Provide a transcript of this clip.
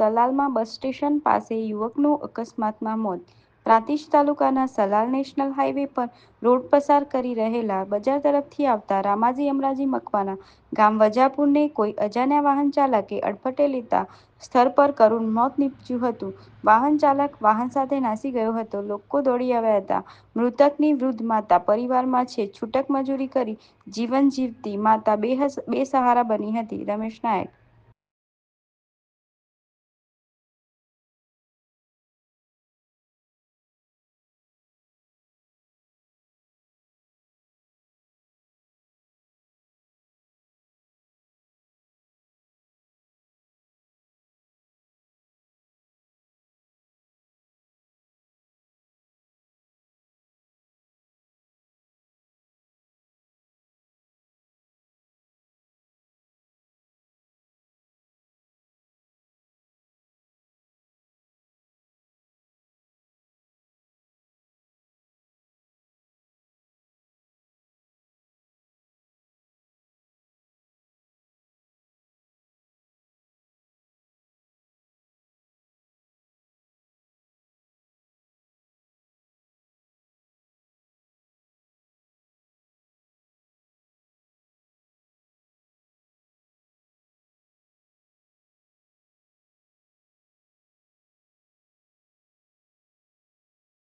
સલાલમાં bus station પાસે યુવકનું અકસ્માતમાં મોત. પ્રાંતિજ તાલુકાના સલાલ નેશનલ હાઈવે પર રોડ પસાર કરી રહેલા બજાર તરફથી આવતા રામાજી અમરાજી મકવાના ગામ વજાપુરને કોઈ અજાણ્યા વાહન ચાલકે અડફટે લેતા સ્થળ પર કરુણ મોત નીપજ્યું હતું. વાહન ચાલક વાહન સાથે નાસી ગયો હતો. લોકો દોડી આવ્યા હતા. મૃતકની વૃદ્ધ માતા પરિવારમાં છે છૂટક મજૂરી કરી જીવન જીવતી માતા બેસહારા બની હતી. રમેશ નાયક